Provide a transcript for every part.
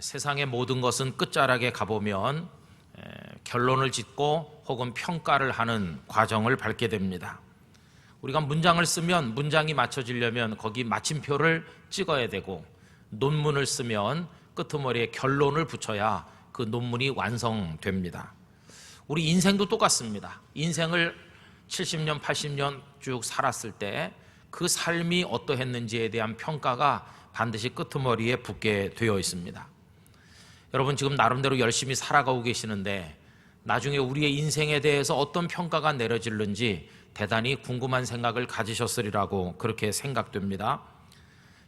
세상의 모든 것은 끝자락에 가보면 에, 결론을 짓고 혹은 평가를 하는 과정을 밟게 됩니다. 우리가 문장을 쓰면 문장이 맞춰지려면 거기 마침표를 찍어야 되고 논문을 쓰면 끄트머리에 결론을 붙여야 그 논문이 완성됩니다. 우리 인생도 똑같습니다. 인생을 70년, 80년 쭉 살았을 때 그 삶이 어떠했는지에 대한 평가가 반드시 끄트머리에 붙게 되어 있습니다. 여러분 지금 나름대로 열심히 살아가고 계시는데 나중에 우리의 인생에 대해서 어떤 평가가 내려질는지 대단히 궁금한 생각을 가지셨으리라고 그렇게 생각됩니다.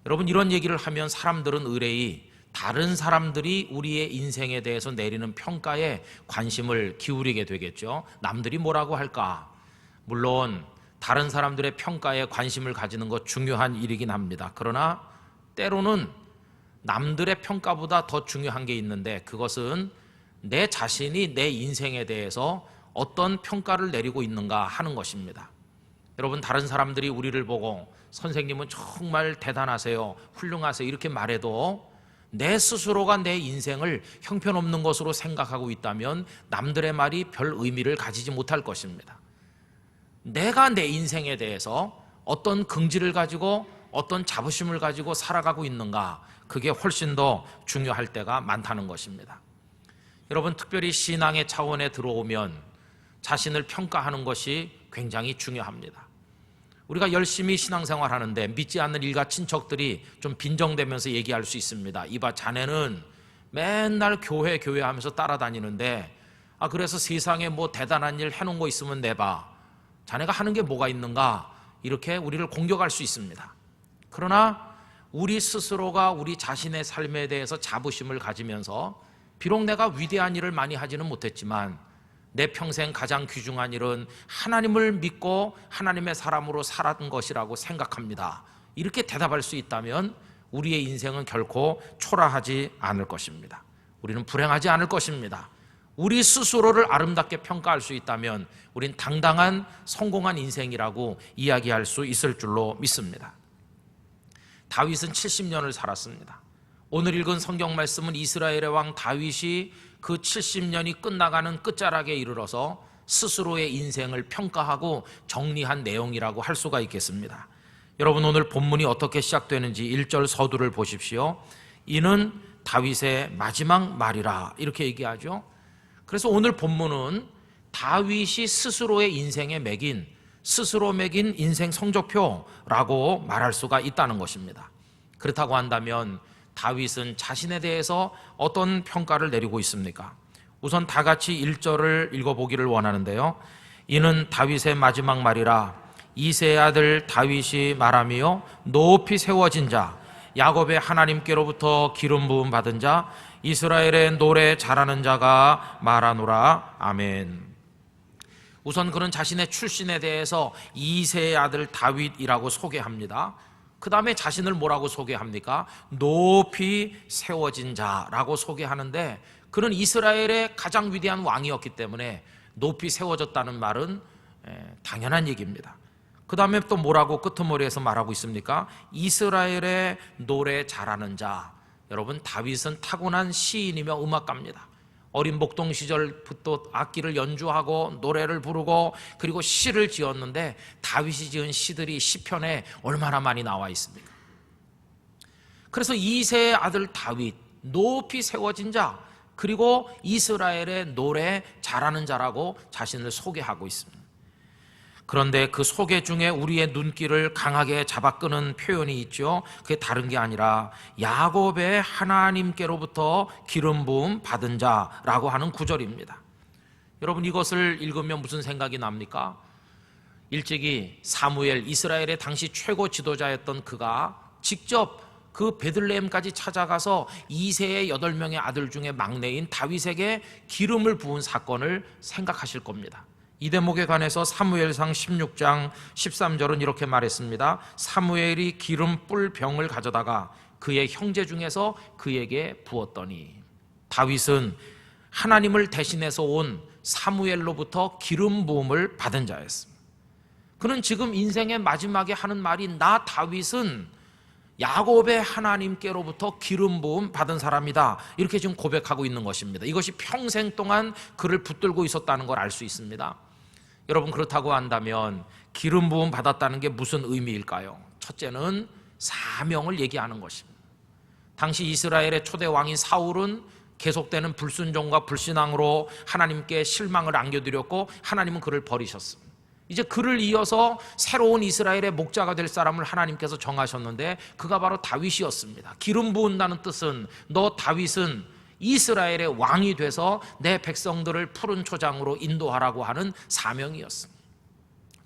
여러분 이런 얘기를 하면 사람들은 의뢰이 다른 사람들이 우리의 인생에 대해서 내리는 평가에 관심을 기울이게 되겠죠. 남들이 뭐라고 할까? 물론 다른 사람들의 평가에 관심을 가지는 것 중요한 일이긴 합니다. 그러나 때로는 남들의 평가보다 더 중요한 게 있는데 그것은 내 자신이 내 인생에 대해서 어떤 평가를 내리고 있는가 하는 것입니다. 여러분 다른 사람들이 우리를 보고 선생님은 정말 대단하세요. 훌륭하세요. 이렇게 말해도 내 스스로가 내 인생을 형편없는 것으로 생각하고 있다면 남들의 말이 별 의미를 가지지 못할 것입니다. 내가 내 인생에 대해서 어떤 긍지를 가지고 어떤 자부심을 가지고 살아가고 있는가 그게 훨씬 더 중요할 때가 많다는 것입니다. 여러분 특별히 신앙의 차원에 들어오면 자신을 평가하는 것이 굉장히 중요합니다. 우리가 열심히 신앙생활 하는데 믿지 않는 일가 친척들이 좀 빈정대면서 얘기할 수 있습니다. 이봐 자네는 맨날 교회 교회 하면서 따라다니는데 아 그래서 세상에 뭐 대단한 일 해놓은 거 있으면 내봐. 자네가 하는 게 뭐가 있는가? 이렇게 우리를 공격할 수 있습니다. 그러나 우리 스스로가 우리 자신의 삶에 대해서 자부심을 가지면서 비록 내가 위대한 일을 많이 하지는 못했지만 내 평생 가장 귀중한 일은 하나님을 믿고 하나님의 사람으로 살았던 것이라고 생각합니다. 이렇게 대답할 수 있다면 우리의 인생은 결코 초라하지 않을 것입니다. 우리는 불행하지 않을 것입니다. 우리 스스로를 아름답게 평가할 수 있다면 우린 당당한 성공한 인생이라고 이야기할 수 있을 줄로 믿습니다. 다윗은 70년을 살았습니다. 오늘 읽은 성경 말씀은 이스라엘의 왕 다윗이 그 70년이 끝나가는 끝자락에 이르러서 스스로의 인생을 평가하고 정리한 내용이라고 할 수가 있겠습니다. 여러분 오늘 본문이 어떻게 시작되는지 1절 서두를 보십시오. 이는 다윗의 마지막 말이라 이렇게 얘기하죠. 그래서 오늘 본문은 다윗이 스스로의 인생에 매긴 스스로 매긴 인생 성적표라고 말할 수가 있다는 것입니다. 그렇다고 한다면 다윗은 자신에 대해서 어떤 평가를 내리고 있습니까? 우선 다 같이 1절을 읽어보기를 원하는데요. 이는 다윗의 마지막 말이라 이세 아들 다윗이 말하며 높이 세워진 자 야곱의 하나님께로부터 기름 부음 받은 자 이스라엘의 노래 잘하는 자가 말하노라 아멘. 우선 그는 자신의 출신에 대해서 이세의 아들 다윗이라고 소개합니다. 그 다음에 자신을 뭐라고 소개합니까? 높이 세워진 자라고 소개하는데 그는 이스라엘의 가장 위대한 왕이었기 때문에 높이 세워졌다는 말은 당연한 얘기입니다. 그 다음에 또 뭐라고 끄트머리에서 말하고 있습니까? 이스라엘의 노래 잘하는 자. 여러분, 다윗은 타고난 시인이며 음악가입니다. 어린 목동 시절부터 악기를 연주하고 노래를 부르고 그리고 시를 지었는데 다윗이 지은 시들이 시편에 얼마나 많이 나와 있습니까? 그래서 이세의 아들 다윗 높이 세워진 자 그리고 이스라엘의 노래 잘하는 자라고 자신을 소개하고 있습니다. 그런데 그 소개 중에 우리의 눈길을 강하게 잡아 끄는 표현이 있죠. 그게 다른 게 아니라 야곱의 하나님께로부터 기름 부음 받은 자라고 하는 구절입니다. 여러분 이것을 읽으면 무슨 생각이 납니까? 일찍이 사무엘 이스라엘의 당시 최고 지도자였던 그가 직접 그 베들레헴까지 찾아가서 이세의 여덟 명의 아들 중에 막내인 다윗에게 기름을 부은 사건을 생각하실 겁니다. 이 대목에 관해서 사무엘상 16장 13절은 이렇게 말했습니다. 사무엘이 기름 뿔 병을 가져다가 그의 형제 중에서 그에게 부었더니 다윗은 하나님을 대신해서 온 사무엘로부터 기름 부음을 받은 자였습니다. 그는 지금 인생의 마지막에 하는 말이 나 다윗은 야곱의 하나님께로부터 기름 부음 받은 사람이다. 이렇게 지금 고백하고 있는 것입니다. 이것이 평생 동안 그를 붙들고 있었다는 걸 알 수 있습니다. 여러분 그렇다고 한다면 기름 부음 받았다는 게 무슨 의미일까요? 첫째는 사명을 얘기하는 것입니다. 당시 이스라엘의 초대 왕인 사울은 계속되는 불순종과 불신앙으로 하나님께 실망을 안겨드렸고 하나님은 그를 버리셨습니다. 이제 그를 이어서 새로운 이스라엘의 목자가 될 사람을 하나님께서 정하셨는데 그가 바로 다윗이었습니다. 기름 부은다는 뜻은 너 다윗은 이스라엘의 왕이 돼서 내 백성들을 푸른 초장으로 인도하라고 하는 사명이었습니다.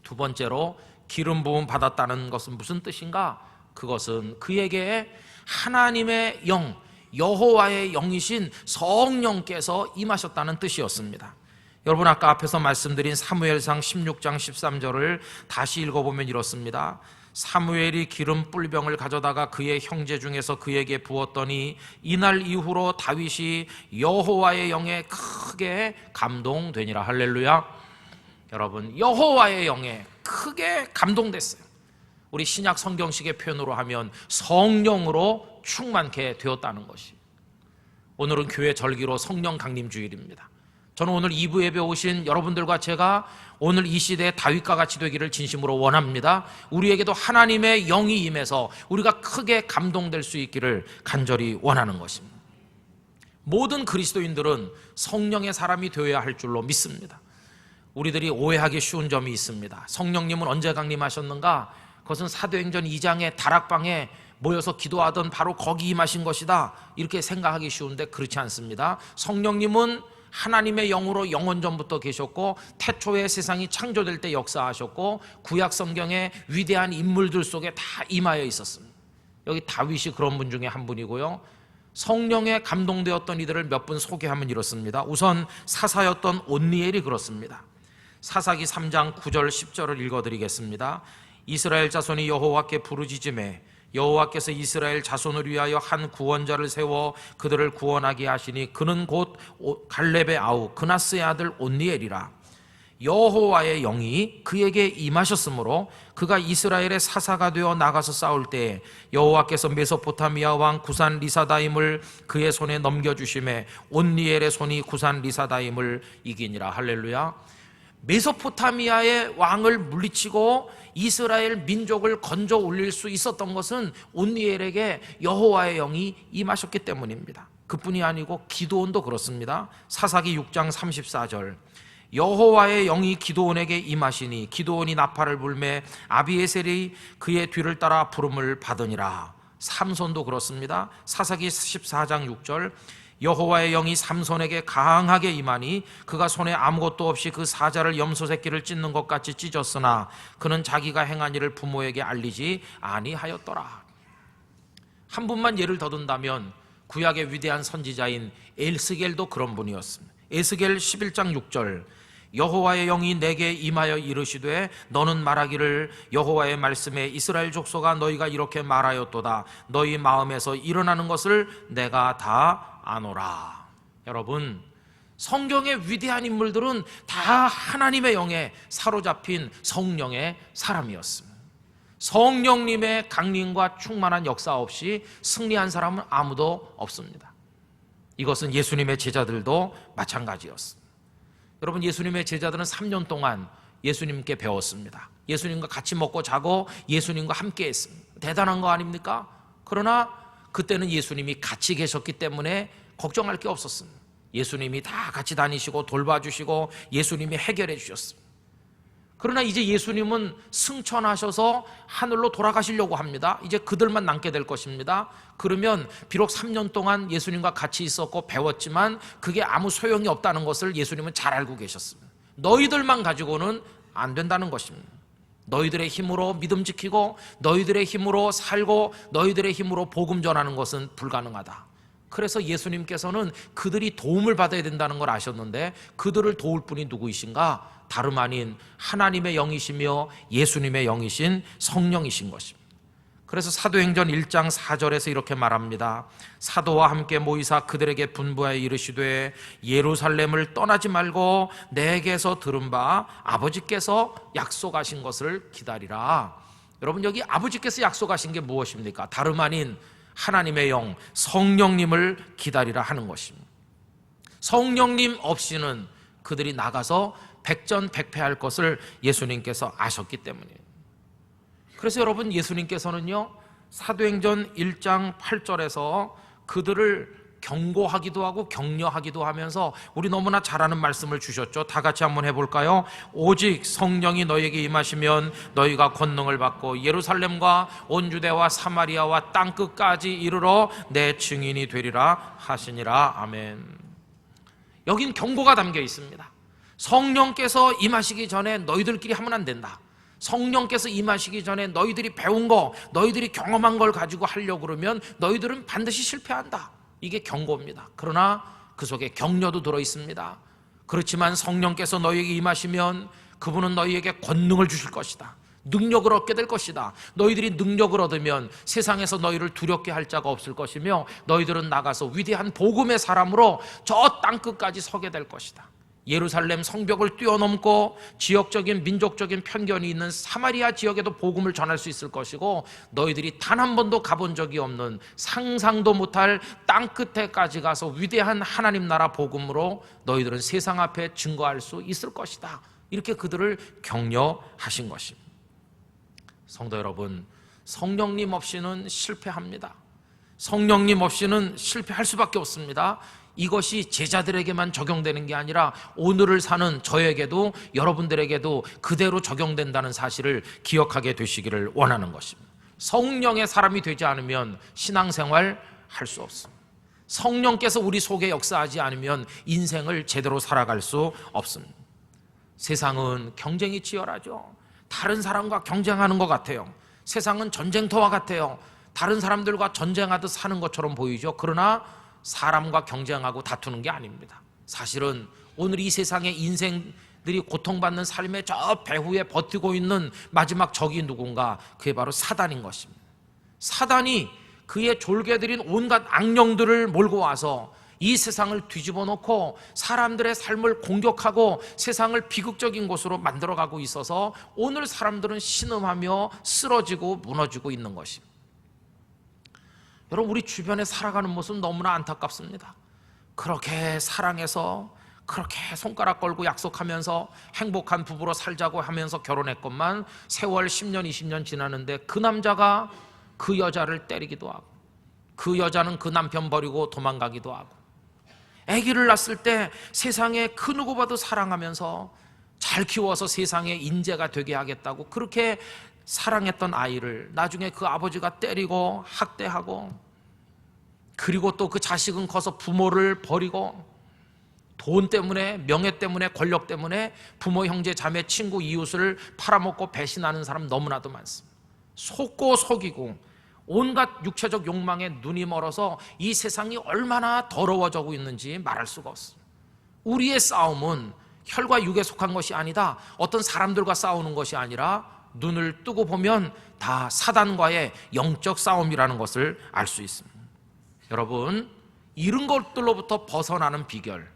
두 번째로 기름 부음 받았다는 것은 무슨 뜻인가? 그것은 그에게 하나님의 영, 여호와의 영이신 성령께서 임하셨다는 뜻이었습니다. 여러분 아까 앞에서 말씀드린 사무엘상 16장 13절을 다시 읽어보면 이렇습니다. 사무엘이 기름 뿔병을 가져다가 그의 형제 중에서 그에게 부었더니 이날 이후로 다윗이 여호와의 영에 크게 감동되니라 할렐루야. 여러분 여호와의 영에 크게 감동됐어요. 우리 신약 성경식의 표현으로 하면 성령으로 충만케 되었다는 것이. 오늘은 교회 절기로 성령 강림 주일입니다. 저는 오늘 2부 예배 오신 여러분들과 제가 오늘 이 시대에 다윗과 같이 되기를 진심으로 원합니다. 우리에게도 하나님의 영이 임해서 우리가 크게 감동될 수 있기를 간절히 원하는 것입니다. 모든 그리스도인들은 성령의 사람이 되어야 할 줄로 믿습니다. 우리들이 오해하기 쉬운 점이 있습니다. 성령님은 언제 강림하셨는가? 그것은 사도행전 2장의 다락방에 모여서 기도하던 바로 거기 임하신 것이다. 이렇게 생각하기 쉬운데 그렇지 않습니다. 성령님은 하나님의 영으로 영원 전부터 계셨고 태초에 세상이 창조될 때 역사하셨고 구약 성경의 위대한 인물들 속에 다 임하여 있었습니다. 여기 다윗이 그런 분 중에 한 분이고요. 성령에 감동되었던 이들을 몇 분 소개하면 이렇습니다. 우선 사사였던 온니엘이 그렇습니다. 사사기 3장 9절 10절을 읽어 드리겠습니다. 이스라엘 자손이 여호와께 부르짖음에 여호와께서 이스라엘 자손을 위하여 한 구원자를 세워 그들을 구원하게 하시니 그는 곧 갈렙의 아우 그나스의 아들 온니엘이라. 여호와의 영이 그에게 임하셨으므로 그가 이스라엘의 사사가 되어 나가서 싸울 때 여호와께서 메소포타미아 왕 구산 리사다임을 그의 손에 넘겨 주심에 온니엘의 손이 구산 리사다임을 이기니라. 할렐루야 메소포타미아의 왕을 물리치고 이스라엘 민족을 건져 올릴 수 있었던 것은 온니엘에게 여호와의 영이 임하셨기 때문입니다. 그뿐이 아니고 기도원도 그렇습니다. 사사기 6장 34절. 여호와의 영이 기도원에게 임하시니 기도원이 나팔을 불매 아비에셀이 그의 뒤를 따라 부름을 받으니라. 삼손도 그렇습니다. 사사기 14장 6절. 여호와의 영이 삼손에게 강하게 임하니 그가 손에 아무것도 없이 그 사자를 염소 새끼를 찢는 것 같이 찢었으나 그는 자기가 행한 일을 부모에게 알리지 아니하였더라. 한 분만 예를 더 든다면 구약의 위대한 선지자인 엘스겔도 그런 분이었습니다. 에스겔 11장 6절 여호와의 영이 내게 임하여 이르시되 너는 말하기를 여호와의 말씀에 이스라엘 족속아 너희가 이렇게 말하였도다 너희 마음에서 일어나는 것을 내가 다 아노라. 여러분, 성경의 위대한 인물들은 다 하나님의 영에 사로잡힌 성령의 사람이었습니다. 성령님의 강림과 충만한 역사 없이 승리한 사람은 아무도 없습니다. 이것은 예수님의 제자들도 마찬가지였습니다. 여러분, 예수님의 제자들은 3년 동안 예수님께 배웠습니다. 예수님과 같이 먹고 자고 예수님과 함께 했습니다. 대단한 거 아닙니까? 그러나 그때는 예수님이 같이 계셨기 때문에 걱정할 게 없었습니다. 예수님이 다 같이 다니시고 돌봐주시고 예수님이 해결해 주셨습니다. 그러나 이제 예수님은 승천하셔서 하늘로 돌아가시려고 합니다. 이제 그들만 남게 될 것입니다. 그러면 비록 3년 동안 예수님과 같이 있었고 배웠지만 그게 아무 소용이 없다는 것을 예수님은 잘 알고 계셨습니다. 너희들만 가지고는 안 된다는 것입니다. 너희들의 힘으로 믿음 지키고 너희들의 힘으로 살고 너희들의 힘으로 복음 전하는 것은 불가능하다. 그래서 예수님께서는 그들이 도움을 받아야 된다는 걸 아셨는데 그들을 도울 분이 누구이신가? 다름 아닌 하나님의 영이시며 예수님의 영이신 성령이신 것입니다. 그래서 사도행전 1장 4절에서 이렇게 말합니다. 사도와 함께 모이사 그들에게 분부하여 이르시되 예루살렘을 떠나지 말고 내게서 들은 바 아버지께서 약속하신 것을 기다리라. 여러분 여기 아버지께서 약속하신 게 무엇입니까? 다름 아닌 하나님의 영 성령님을 기다리라 하는 것입니다. 성령님 없이는 그들이 나가서 백전백패할 것을 예수님께서 아셨기 때문이에요. 그래서 여러분 예수님께서는요 사도행전 1장 8절에서 그들을 경고하기도 하고 격려하기도 하면서 우리 너무나 잘하는 말씀을 주셨죠. 다 같이 한번 해볼까요? 오직 성령이 너에게 임하시면 너희가 권능을 받고 예루살렘과 온 유대와 사마리아와 땅 끝까지 이르러 내 증인이 되리라 하시니라. 아멘. 여긴 경고가 담겨 있습니다. 성령께서 임하시기 전에 너희들끼리 하면 안 된다. 성령께서 임하시기 전에 너희들이 배운 거, 너희들이 경험한 걸 가지고 하려고 그러면 너희들은 반드시 실패한다. 이게 경고입니다. 그러나 그 속에 격려도 들어 있습니다. 그렇지만 성령께서 너희에게 임하시면 그분은 너희에게 권능을 주실 것이다. 능력을 얻게 될 것이다. 너희들이 능력을 얻으면 세상에서 너희를 두렵게 할 자가 없을 것이며 너희들은 나가서 위대한 복음의 사람으로 저 땅 끝까지 서게 될 것이다. 예루살렘 성벽을 뛰어넘고 지역적인 민족적인 편견이 있는 사마리아 지역에도 복음을 전할 수 있을 것이고 너희들이 단 한 번도 가본 적이 없는 상상도 못할 땅 끝에까지 가서 위대한 하나님 나라 복음으로 너희들은 세상 앞에 증거할 수 있을 것이다. 이렇게 그들을 격려하신 것입니다. 성도 여러분, 성령님 없이는 실패합니다. 성령님 없이는 실패할 수밖에 없습니다. 이것이 제자들에게만 적용되는 게 아니라 오늘을 사는 저에게도 여러분들에게도 그대로 적용된다는 사실을 기억하게 되시기를 원하는 것입니다. 성령의 사람이 되지 않으면 신앙생활 할 수 없습니다. 성령께서 우리 속에 역사하지 않으면 인생을 제대로 살아갈 수 없습니다. 세상은 경쟁이 치열하죠. 다른 사람과 경쟁하는 것 같아요. 세상은 전쟁터와 같아요. 다른 사람들과 전쟁하듯 사는 것처럼 보이죠. 그러나 사람과 경쟁하고 다투는 게 아닙니다. 사실은 오늘 이 세상의 인생들이 고통받는 삶의 저 배후에 버티고 있는 마지막 적이 누군가 그게 바로 사단인 것입니다. 사단이 그의 졸개들인 온갖 악령들을 몰고 와서 이 세상을 뒤집어 놓고 사람들의 삶을 공격하고 세상을 비극적인 곳으로 만들어가고 있어서 오늘 사람들은 신음하며 쓰러지고 무너지고 있는 것입니다. 여러분 우리 주변에 살아가는 모습 너무나 안타깝습니다. 그렇게 사랑해서 그렇게 손가락 걸고 약속하면서 행복한 부부로 살자고 하면서 결혼했건만 세월 10년 20년 지나는데 그 남자가 그 여자를 때리기도 하고 그 여자는 그 남편 버리고 도망가기도 하고 아기를 낳았을 때 세상에 그 누구봐도 사랑하면서 잘 키워서 세상의 인재가 되게 하겠다고 그렇게 사랑했던 아이를 나중에 그 아버지가 때리고 학대하고 그리고 또 그 자식은 커서 부모를 버리고 돈 때문에 명예 때문에 권력 때문에 부모 형제 자매 친구 이웃을 팔아먹고 배신하는 사람 너무나도 많습니다. 속고 속이고 온갖 육체적 욕망에 눈이 멀어서 이 세상이 얼마나 더러워지고 있는지 말할 수가 없습니다. 우리의 싸움은 혈과 육에 속한 것이 아니다. 어떤 사람들과 싸우는 것이 아니라 눈을 뜨고 보면 다 사단과의 영적 싸움이라는 것을 알 수 있습니다. 여러분, 이런 것들로부터 벗어나는 비결,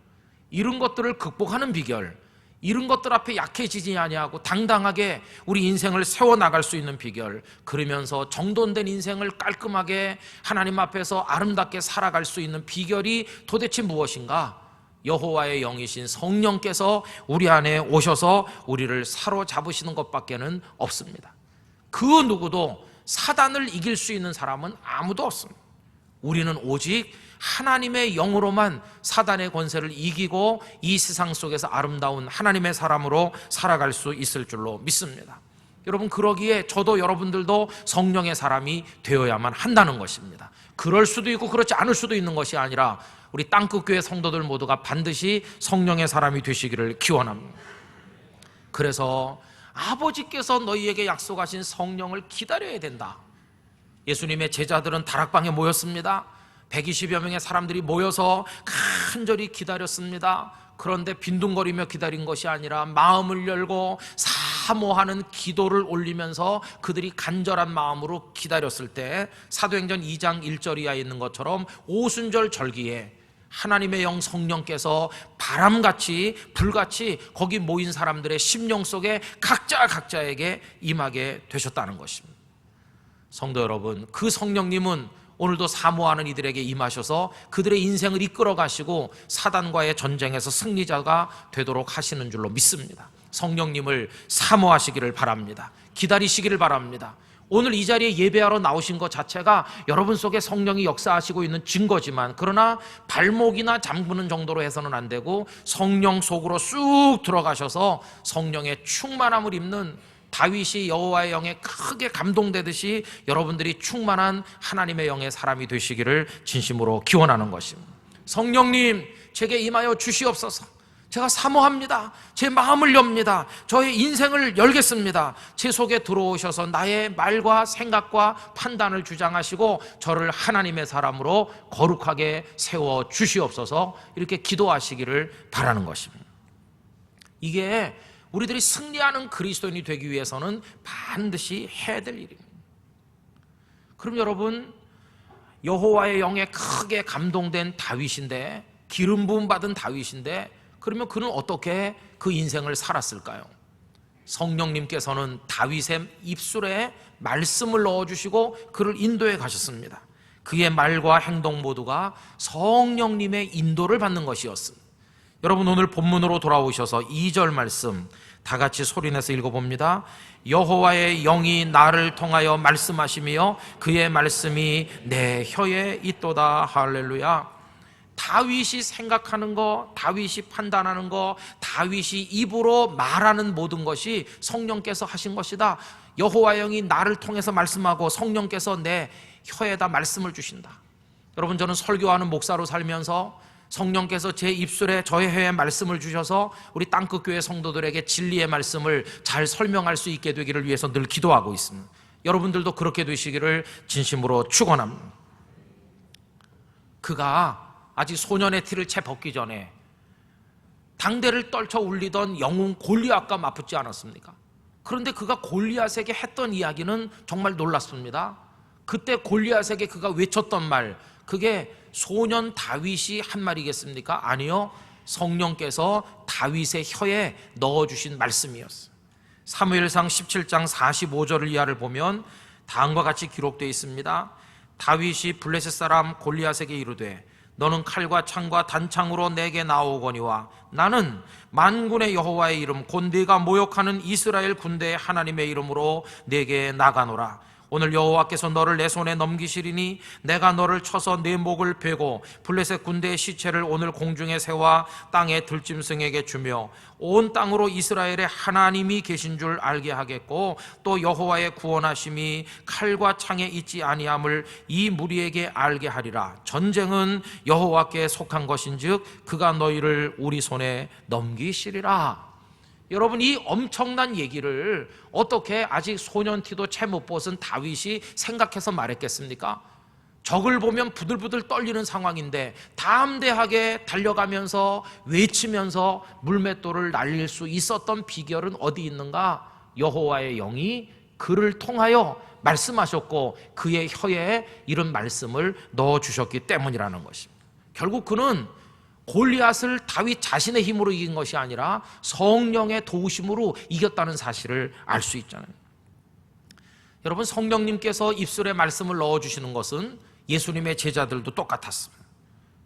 이런 것들을 극복하는 비결, 이런 것들 앞에 약해지지 아니하고 당당하게 우리 인생을 세워 나갈 수 있는 비결, 그러면서 정돈된 인생을 깔끔하게 하나님 앞에서 아름답게 살아갈 수 있는 비결이 도대체 무엇인가? 여호와의 영이신 성령께서 우리 안에 오셔서 우리를 사로잡으시는 것밖에는 없습니다. 그 누구도 사단을 이길 수 있는 사람은 아무도 없습니다. 우리는 오직 하나님의 영으로만 사단의 권세를 이기고 이 세상 속에서 아름다운 하나님의 사람으로 살아갈 수 있을 줄로 믿습니다. 여러분 그러기에 저도 여러분들도 성령의 사람이 되어야만 한다는 것입니다. 그럴 수도 있고 그렇지 않을 수도 있는 것이 아니라 우리 땅끝 교회 성도들 모두가 반드시 성령의 사람이 되시기를 기원합니다. 그래서 아버지께서 너희에게 약속하신 성령을 기다려야 된다. 예수님의 제자들은 다락방에 모였습니다. 120여 명의 사람들이 모여서 간절히 기다렸습니다. 그런데 빈둥거리며 기다린 것이 아니라 마음을 열고 사모하는 기도를 올리면서 그들이 간절한 마음으로 기다렸을 때 사도행전 2장 1절 이하에 있는 것처럼 오순절 절기에 하나님의 영 성령께서 바람같이 불같이 거기 모인 사람들의 심령 속에 각자 각자에게 임하게 되셨다는 것입니다. 성도 여러분, 그 성령님은 오늘도 사모하는 이들에게 임하셔서 그들의 인생을 이끌어 가시고 사단과의 전쟁에서 승리자가 되도록 하시는 줄로 믿습니다. 성령님을 사모하시기를 바랍니다. 기다리시기를 바랍니다. 오늘 이 자리에 예배하러 나오신 것 자체가 여러분 속에 성령이 역사하시고 있는 증거지만 그러나 발목이나 잠그는 정도로 해서는 안 되고 성령 속으로 쑥 들어가셔서 성령의 충만함을 입는 다윗이 여호와의 영에 크게 감동되듯이 여러분들이 충만한 하나님의 영의 사람이 되시기를 진심으로 기원하는 것입니다. 성령님, 제게 임하여 주시옵소서. 제가 사모합니다. 제 마음을 엽니다. 저의 인생을 열겠습니다. 제 속에 들어오셔서 나의 말과 생각과 판단을 주장하시고 저를 하나님의 사람으로 거룩하게 세워 주시옵소서 이렇게 기도하시기를 바라는 것입니다. 이게 우리들이 승리하는 그리스도인이 되기 위해서는 반드시 해야 될 일입니다. 그럼 여러분 여호와의 영에 크게 감동된 다윗인데 기름 부음 받은 다윗인데 그러면 그는 어떻게 그 인생을 살았을까요? 성령님께서는 다윗의 입술에 말씀을 넣어 주시고 그를 인도해 가셨습니다. 그의 말과 행동 모두가 성령님의 인도를 받는 것이었습니다. 여러분 오늘 본문으로 돌아오셔서 2절 말씀 다 같이 소리내서 읽어봅니다. 여호와의 영이 나를 통하여 말씀하시며 그의 말씀이 내 혀에 있도다 할렐루야. 다윗이 생각하는 거, 다윗이 판단하는 거, 다윗이 입으로 말하는 모든 것이 성령께서 하신 것이다. 여호와의 영이 나를 통해서 말씀하고 성령께서 내 혀에다 말씀을 주신다. 여러분 저는 설교하는 목사로 살면서 성령께서 제 입술에 저의 혀에 말씀을 주셔서 우리 땅끝 교회 성도들에게 진리의 말씀을 잘 설명할 수 있게 되기를 위해서 늘 기도하고 있습니다. 여러분들도 그렇게 되시기를 진심으로 축원합니다. 그가 아직 소년의 티를 채 벗기 전에 당대를 떨쳐 울리던 영웅 골리앗과 맞붙지 않았습니까? 그런데 그가 골리앗에게 했던 이야기는 정말 놀랐습니다. 그때 골리앗에게 그가 외쳤던 말, 그게 소년 다윗이 한 말이겠습니까? 아니요. 성령께서 다윗의 혀에 넣어 주신 말씀이었어요. 사무엘상 17장 45절을 이하를 보면 다음과 같이 기록되어 있습니다. 다윗이 블레셋 사람 골리앗에게 이르되 너는 칼과 창과 단창으로 내게 나오거니와 나는 만군의 여호와의 이름 곧 네가 모욕하는 이스라엘 군대의 하나님의 이름으로 내게 나가노라 오늘 여호와께서 너를 내 손에 넘기시리니 내가 너를 쳐서 내 목을 베고 블레셋 군대의 시체를 오늘 공중에 세워 땅의 들짐승에게 주며 온 땅으로 이스라엘의 하나님이 계신 줄 알게 하겠고 또 여호와의 구원하심이 칼과 창에 있지 아니함을 이 무리에게 알게 하리라. 전쟁은 여호와께 속한 것인즉 그가 너희를 우리 손에 넘기시리라 여러분 이 엄청난 얘기를 어떻게 아직 소년티도 채 못 벗은 다윗이 생각해서 말했겠습니까? 적을 보면 부들부들 떨리는 상황인데 담대하게 달려가면서 외치면서 물맷돌을 날릴 수 있었던 비결은 어디 있는가? 여호와의 영이 그를 통하여 말씀하셨고 그의 혀에 이런 말씀을 넣어 주셨기 때문이라는 것입니다. 결국 그는 골리앗을 다윗 자신의 힘으로 이긴 것이 아니라 성령의 도우심으로 이겼다는 사실을 알 수 있잖아요. 여러분 성령님께서 입술에 말씀을 넣어 주시는 것은 예수님의 제자들도 똑같았습니다.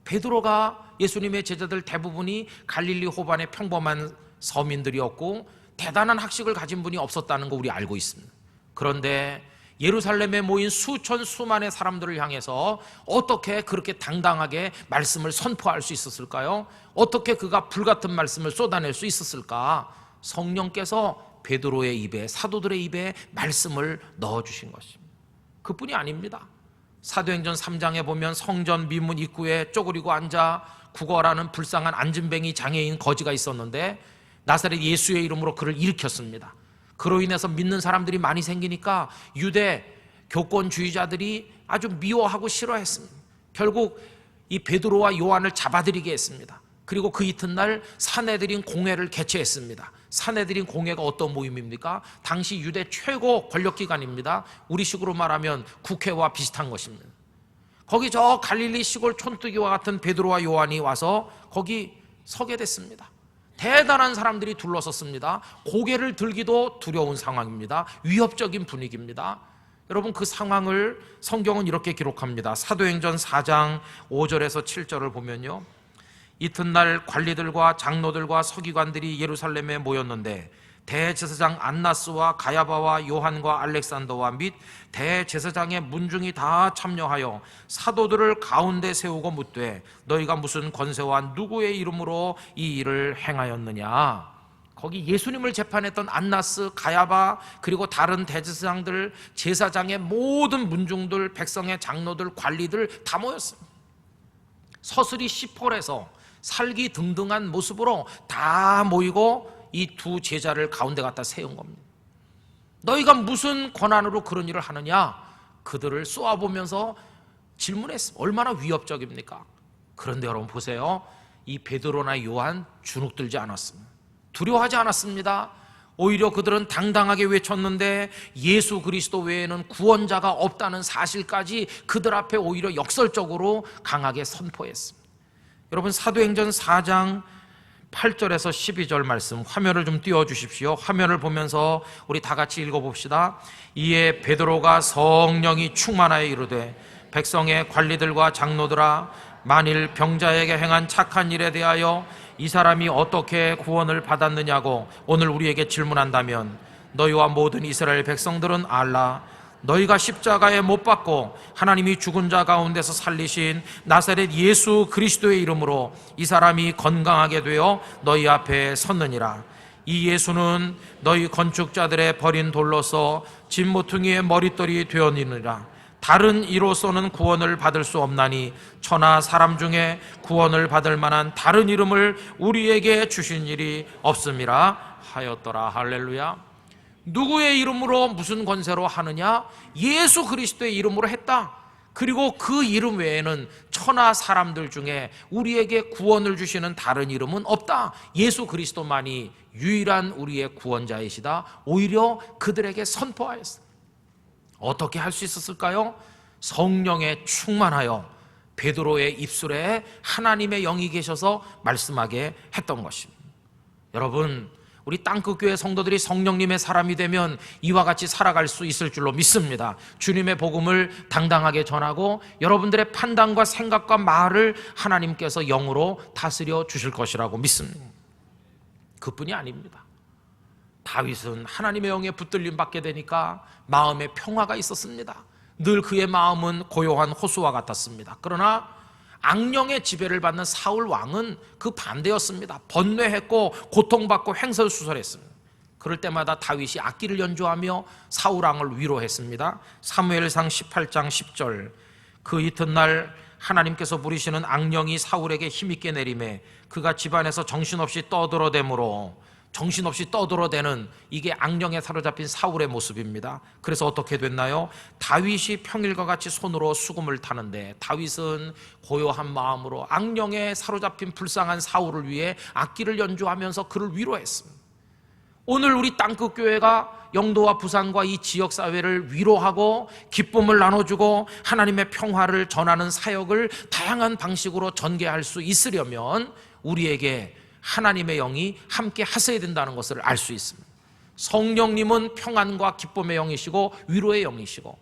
베드로가 예수님의 제자들 대부분이 갈릴리 호반의 평범한 서민들이었고 대단한 학식을 가진 분이 없었다는 거 우리 알고 있습니다. 그런데 예루살렘에 모인 수천 수만의 사람들을 향해서 어떻게 그렇게 당당하게 말씀을 선포할 수 있었을까요? 어떻게 그가 불같은 말씀을 쏟아낼 수 있었을까? 성령께서 베드로의 입에 사도들의 입에 말씀을 넣어 주신 것입니다. 그뿐이 아닙니다. 사도행전 3장에 보면 성전 미문 입구에 쪼그리고 앉아 국어라는 불쌍한 안진뱅이 장애인 거지가 있었는데 나사렛 예수의 이름으로 그를 일으켰습니다. 그로 인해서 믿는 사람들이 많이 생기니까 유대 교권주의자들이 아주 미워하고 싫어했습니다. 결국 이 베드로와 요한을 잡아들이게 했습니다. 그리고 그 이튿날 사내들인 공회를 개최했습니다. 사내들인 공회가 어떤 모임입니까? 당시 유대 최고 권력기관입니다. 우리식으로 말하면 국회와 비슷한 것입니다. 거기 저 갈릴리 시골 촌뜨기와 같은 베드로와 요한이 와서 거기 서게 됐습니다. 대단한 사람들이 둘러섰습니다. 고개를 들기도 두려운 상황입니다. 위협적인 분위기입니다. 여러분 그 상황을 성경은 이렇게 기록합니다. 사도행전 4장 5절에서 7절을 보면요. 이튿날 관리들과 장로들과 서기관들이 예루살렘에 모였는데 대제사장 안나스와 가야바와 요한과 알렉산더와 및 대제사장의 문중이 다 참여하여 사도들을 가운데 세우고 묻되 너희가 무슨 권세와 누구의 이름으로 이 일을 행하였느냐 거기 예수님을 재판했던 안나스, 가야바 그리고 다른 대제사장들, 제사장의 모든 문중들, 백성의 장로들, 관리들 다 모였습니다. 서슬이 시폴에서 살기 등등한 모습으로 다 모이고 이 두 제자를 가운데 갖다 세운 겁니다. 너희가 무슨 권한으로 그런 일을 하느냐? 그들을 쏘아보면서 질문했습니다. 얼마나 위협적입니까? 그런데 여러분 보세요. 이 베드로나 요한 주눅 들지 않았습니다. 두려워하지 않았습니다. 오히려 그들은 당당하게 외쳤는데 예수 그리스도 외에는 구원자가 없다는 사실까지 그들 앞에 오히려 역설적으로 강하게 선포했습니다. 여러분 사도행전 4장 8절에서 12절 말씀 화면을 좀 띄워 주십시오. 화면을 보면서 우리 다 같이 읽어 봅시다. 이에 베드로가 성령이 충만하여 이르되 백성의 관리들과 장로들아 만일 병자에게 행한 착한 일에 대하여 이 사람이 어떻게 구원을 받았느냐고 오늘 우리에게 질문한다면 너희와 모든 이스라엘 백성들은 알라 너희가 십자가에 못 박고 하나님이 죽은 자 가운데서 살리신 나사렛 예수 그리스도의 이름으로 이 사람이 건강하게 되어 너희 앞에 섰느니라. 이 예수는 너희 건축자들의 버린 돌로서 진모퉁이의 머릿돌이 되었느니라. 다른 이로서는 구원을 받을 수 없나니 천하 사람 중에 구원을 받을 만한 다른 이름을 우리에게 주신 일이 없음이라 하였더라. 할렐루야. 누구의 이름으로 무슨 권세로 하느냐? 예수 그리스도의 이름으로 했다. 그리고 그 이름 외에는 천하 사람들 중에 우리에게 구원을 주시는 다른 이름은 없다. 예수 그리스도만이 유일한 우리의 구원자이시다. 오히려 그들에게 선포하였어. 어떻게 할 수 있었을까요? 성령에 충만하여 베드로의 입술에 하나님의 영이 계셔서 말씀하게 했던 것입니다. 여러분, 우리 땅끝 교회 성도들이 성령님의 사람이 되면 이와 같이 살아갈 수 있을 줄로 믿습니다. 주님의 복음을 당당하게 전하고 여러분들의 판단과 생각과 말을 하나님께서 영으로 다스려 주실 것이라고 믿습니다. 그뿐이 아닙니다. 다윗은 하나님의 영에 붙들림 받게 되니까 마음에 평화가 있었습니다. 늘 그의 마음은 고요한 호수와 같았습니다. 그러나 악령의 지배를 받는 사울 왕은 그 반대였습니다. 번뇌했고 고통받고 횡설수설했습니다. 그럴 때마다 다윗이 악기를 연주하며 사울 왕을 위로했습니다. 사무엘상 18장 10절 그 이튿날 하나님께서 부리시는 악령이 사울에게 힘있게 내림에 그가 집안에서 정신없이 떠들어대므로 정신없이 떠들어대는 이게 악령에 사로잡힌 사울의 모습입니다. 그래서 어떻게 됐나요? 다윗이 평일과 같이 손으로 수금을 타는데 다윗은 고요한 마음으로 악령에 사로잡힌 불쌍한 사울을 위해 악기를 연주하면서 그를 위로했습니다. 오늘 우리 땅끝 교회가 영도와 부산과 이 지역 사회를 위로하고 기쁨을 나눠주고 하나님의 평화를 전하는 사역을 다양한 방식으로 전개할 수 있으려면 우리에게 하나님의 영이 함께 하셔야 된다는 것을 알 수 있습니다. 성령님은 평안과 기쁨의 영이시고 위로의 영이시고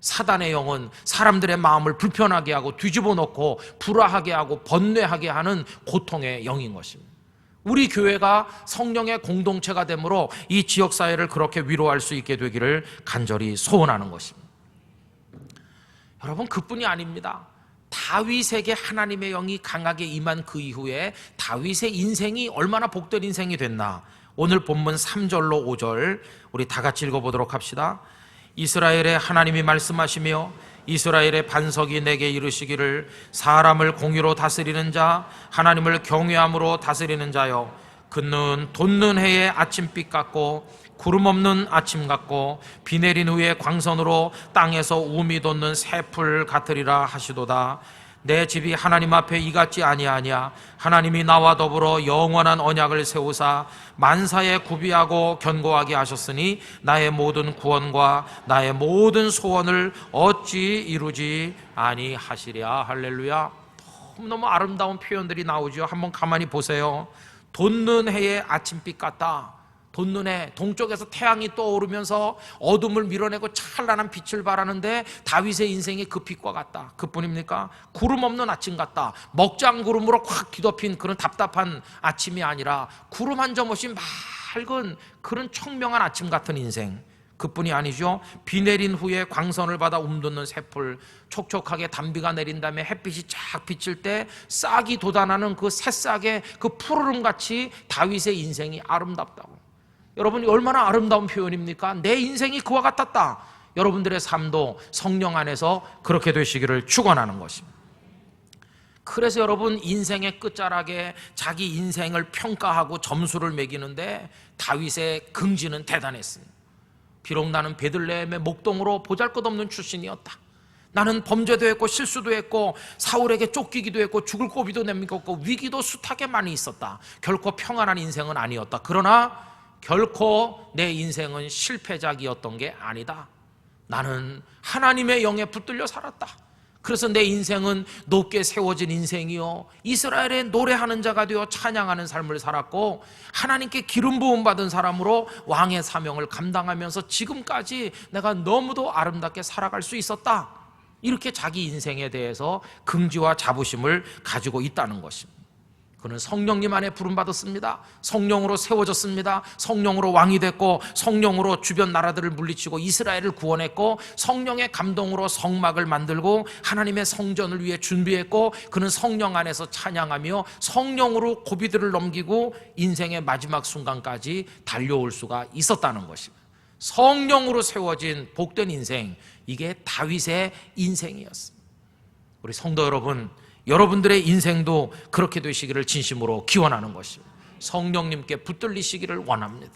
사단의 영은 사람들의 마음을 불편하게 하고 뒤집어 놓고 불화하게 하고 번뇌하게 하는 고통의 영인 것입니다. 우리 교회가 성령의 공동체가 되므로 이 지역 사회를 그렇게 위로할 수 있게 되기를 간절히 소원하는 것입니다. 여러분 그뿐이 아닙니다. 다윗에게 하나님의 영이 강하게 임한 그 이후에 다윗의 인생이 얼마나 복된 인생이 됐나. 오늘 본문 3절로 5절 우리 다 같이 읽어보도록 합시다. 이스라엘의 하나님이 말씀하시며 이스라엘의 반석이 내게 이르시기를 사람을 공유로 다스리는 자 하나님을 경외함으로 다스리는 자여 그는 돋는 해의 아침빛 같고 구름 없는 아침 같고 비 내린 후에 광선으로 땅에서 우미 돋는 새풀 같으리라 하시도다. 내 집이 하나님 앞에 이같지 아니하냐? 하나님이 나와 더불어 영원한 언약을 세우사 만사에 구비하고 견고하게 하셨으니 나의 모든 구원과 나의 모든 소원을 어찌 이루지 아니하시랴. 할렐루야. 너무너무 아름다운 표현들이 나오죠. 한번 가만히 보세요. 돋는 해의 아침빛 같다 해 동쪽에서 태양이 떠오르면서 어둠을 밀어내고 찬란한 빛을 발하는데 다윗의 인생이 그 빛과 같다. 그뿐입니까? 구름 없는 아침 같다. 먹장 구름으로 확 뒤덮인 그런 답답한 아침이 아니라 구름 한 점 없이 맑은 그런 청명한 아침 같은 인생. 그뿐이 아니죠. 비 내린 후에 광선을 받아 움돋는 새풀, 촉촉하게 단비가 내린 다음에 햇빛이 쫙 비칠 때 싹이 돋아나는 그 새싹의 그 푸르름 같이 다윗의 인생이 아름답다고. 여러분이 얼마나 아름다운 표현입니까? 내 인생이 그와 같았다. 여러분들의 삶도 성령 안에서 그렇게 되시기를 축원하는 것입니다. 그래서 여러분 인생의 끝자락에 자기 인생을 평가하고 점수를 매기는데 다윗의 긍지는 대단했습니다. 비록 나는 베들레헴의 목동으로 보잘것없는 출신이었다. 나는 범죄도 했고 실수도 했고 사울에게 쫓기기도 했고 죽을 고비도 내밀었고 위기도 숱하게 많이 있었다. 결코 평안한 인생은 아니었다. 그러나 결코 내 인생은 실패작이었던 게 아니다. 나는 하나님의 영에 붙들려 살았다. 그래서 내 인생은 높게 세워진 인생이요. 이스라엘의 노래하는 자가 되어 찬양하는 삶을 살았고, 하나님께 기름 부음 받은 사람으로 왕의 사명을 감당하면서 지금까지 내가 너무도 아름답게 살아갈 수 있었다. 이렇게 자기 인생에 대해서 긍지와 자부심을 가지고 있다는 것입니다. 그는 성령님 안에 부름받았습니다. 성령으로 세워졌습니다. 성령으로 왕이 됐고, 성령으로 주변 나라들을 물리치고 이스라엘을 구원했고, 성령의 감동으로 성막을 만들고, 하나님의 성전을 위해 준비했고, 그는 성령 안에서 찬양하며 성령으로 고비들을 넘기고 인생의 마지막 순간까지 달려올 수가 있었다는 것입니다. 성령으로 세워진 복된 인생, 이게 다윗의 인생이었습니다. 우리 성도 여러분, 여러분들의 인생도 그렇게 되시기를 진심으로 기원하는 것입니다. 성령님께 붙들리시기를 원합니다.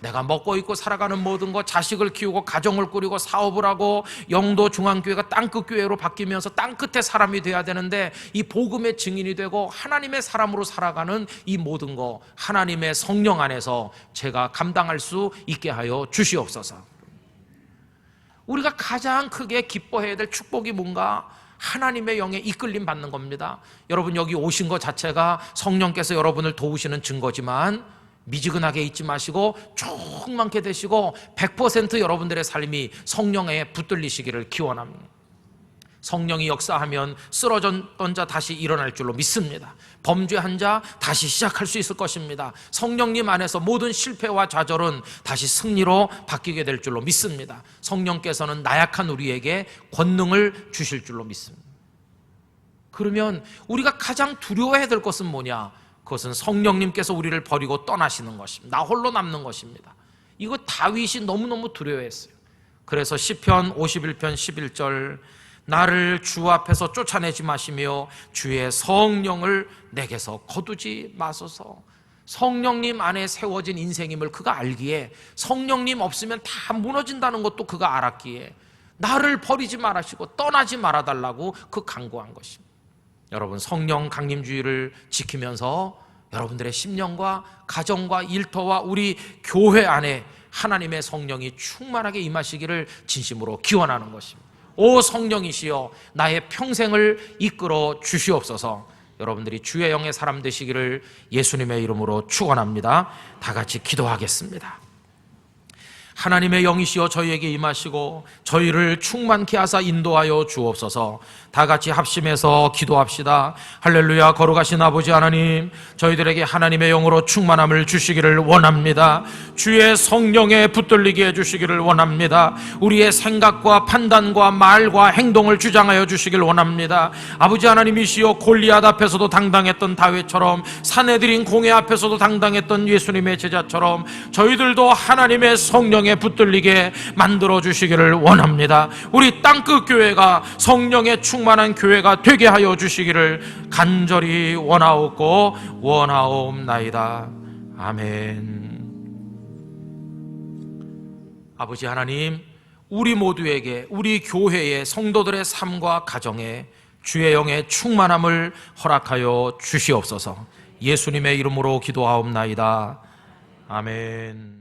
내가 먹고 있고 살아가는 모든 것, 자식을 키우고 가정을 꾸리고 사업을 하고 영도 중앙교회가 땅끝 교회로 바뀌면서 땅끝의 사람이 돼야 되는데 이 복음의 증인이 되고 하나님의 사람으로 살아가는 이 모든 것 하나님의 성령 안에서 제가 감당할 수 있게 하여 주시옵소서. 우리가 가장 크게 기뻐해야 될 축복이 뭔가 하나님의 영에 이끌림 받는 겁니다. 여러분 여기 오신 것 자체가 성령께서 여러분을 도우시는 증거지만 미지근하게 있지 마시고 충만케 되시고 100% 여러분들의 삶이 성령에 붙들리시기를 기원합니다. 성령이 역사하면 쓰러졌던 자 다시 일어날 줄로 믿습니다. 범죄한 자 다시 시작할 수 있을 것입니다. 성령님 안에서 모든 실패와 좌절은 다시 승리로 바뀌게 될 줄로 믿습니다. 성령께서는 나약한 우리에게 권능을 주실 줄로 믿습니다. 그러면 우리가 가장 두려워해야 될 것은 뭐냐? 그것은 성령님께서 우리를 버리고 떠나시는 것입니다. 나 홀로 남는 것입니다. 이거 다윗이 너무너무 두려워했어요. 그래서 시편 51편 11절 나를 주 앞에서 쫓아내지 마시며 주의 성령을 내게서 거두지 마소서. 성령님 안에 세워진 인생임을 그가 알기에 성령님 없으면 다 무너진다는 것도 그가 알았기에 나를 버리지 말아시고 떠나지 말아달라고 그 강구한 것입니다. 여러분 성령 강림주의를 지키면서 여러분들의 심령과 가정과 일터와 우리 교회 안에 하나님의 성령이 충만하게 임하시기를 진심으로 기원하는 것입니다. 오 성령이시여 나의 평생을 이끌어 주시옵소서. 여러분들이 주의 영의 사람 되시기를 예수님의 이름으로 축원합니다. 다 같이 기도하겠습니다. 하나님의 영이시여 저희에게 임하시고 저희를 충만케 하사 인도하여 주옵소서. 다 같이 합심해서 기도합시다. 할렐루야 거룩하신 아버지 하나님 저희들에게 하나님의 영으로 충만함을 주시기를 원합니다. 주의 성령에 붙들리게 해 주시기를 원합니다. 우리의 생각과 판단과 말과 행동을 주장하여 주시길 원합니다. 아버지 하나님이시여 골리앗 앞에서도 당당했던 다윗처럼 사내들인 공회 앞에서도 당당했던 예수님의 제자처럼 저희들도 하나님의 성령에 붙들리게 만들어 주시기를 원합니다. 우리 땅끝 교회가 성령의 충만한 교회가 되게 하여 주시기를 간절히 원하옵고 원하옵나이다. 아멘. 아버지 하나님, 우리 모두에게 우리 교회의 성도들의 삶과 가정에 주의 영의 충만함을 허락하여 주시옵소서. 예수님의 이름으로 기도하옵나이다. 아멘.